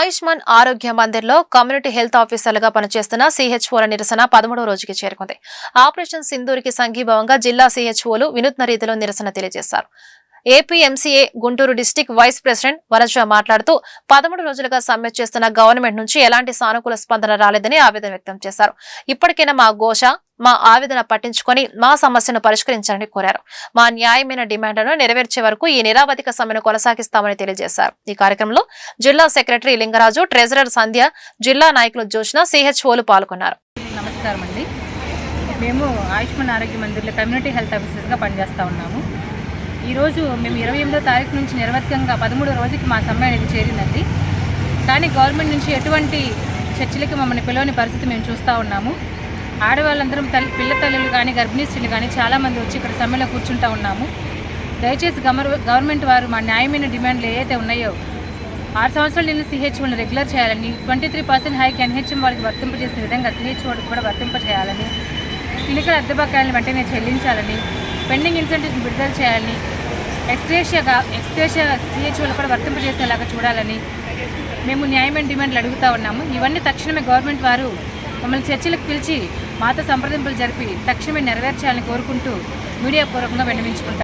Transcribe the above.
ఆయుష్మాన్ ఆరోగ్య మందిర్లో community health ఆఫీసర్లుగా పనిచేస్తున్న సిహెచ్ఓల నిరసన పదమూడవ రోజుకి చేరుకుంది. ఆపరేషన్ సింధూరికి సంఘీభావంగా జిల్లా సిహెచ్ఓలు వినూత్న రీతిలో నిరసన తెలియజేశారు. APMCA Guntur district vice president Varaja మాట్లాడుతూ పదమూడు రోజులుగా సమ్మె చేస్తున్న గవర్నమెంట్ నుంచి ఎలాంటి సానుకూల స్పందన రాలేదని ఆవేదన వ్యక్తం చేశారు. ఇప్పటికైనా మా ఘోష మా ఆవేదన పట్టించుకొని మా సమస్యను పరిష్కరించాలని కోరారు. మా న్యాయమైన డిమాండ్లను నెరవేర్చే వరకు ఈ నిరావధిక సమ్మెను కొనసాగిస్తామని తెలియజేశారు. ఈ కార్యక్రమంలో జిల్లా సెక్రటరీ లింగరాజు ట్రెజరర్ సంధ్య జిల్లా నాయకులు జోష్న సిహెచ్ఓలు పాల్గొన్నారు. నమస్కారం అండి మేము ఆయుష్మాన్ ఆరోగ్య మందిర్లో కమ్యూనిటీ హెల్త్ ఆఫీసర్స్గా పనిచేస్తూ ఉన్నాము. ఈరోజు మేము ఇరవై ఎనిమిదో తారీఖు నుంచి నిరవధికంగా పదమూడో రోజుకి మా సమ్మె అనేది చేరిందండి. కానీ గవర్నమెంట్ నుంచి ఎటువంటి చర్చలకి మమ్మల్ని పిలవని పరిస్థితి మేము చూస్తూ ఉన్నాము. ఆడవాళ్ళందరం తల్లి పిల్ల తల్లులు కానీ గర్భిణీ స్త్రీలు కానీ చాలామంది వచ్చి ఇక్కడ సమ్మెలో కూర్చుంటూ ఉన్నాము. దయచేసి గమర్ గవర్నమెంట్ వారు మా న్యాయమైన డిమాండ్లు ఏవైతే ఉన్నాయో ఆరు సంవత్సరాలు నిన్న సిహెచ్ఓని రెగ్యులర్ చేయాలని twenty three percent hike NHM వాళ్ళకి వర్తింపజేసిన విధంగా సిహెచ్ఓకి కూడా వర్తింప చేయాలని క్లినికల్ అద్దెబకాయలను వెంటనే చెల్లించాలని పెండింగ్ ఇన్సెంటివ్స్ విడుదల చేయాలని ఎక్స్గ్రేషియాగా ఎక్స్గ్రేషియా సిహెచ్ఓలు కూడా వర్తింపజేసేలాగా చూడాలని మేము న్యాయమైన డిమాండ్లు అడుగుతూ ఉన్నాము. ఇవన్నీ తక్షణమే గవర్నమెంట్ వారు మమ్మల్ని చర్చలకు పిలిచి మాతో సంప్రదింపులు జరిపి తక్షణమే నెరవేర్చాలని కోరుకుంటూ మీడియా పూర్వకంగా విన్నవించుకుంటాం.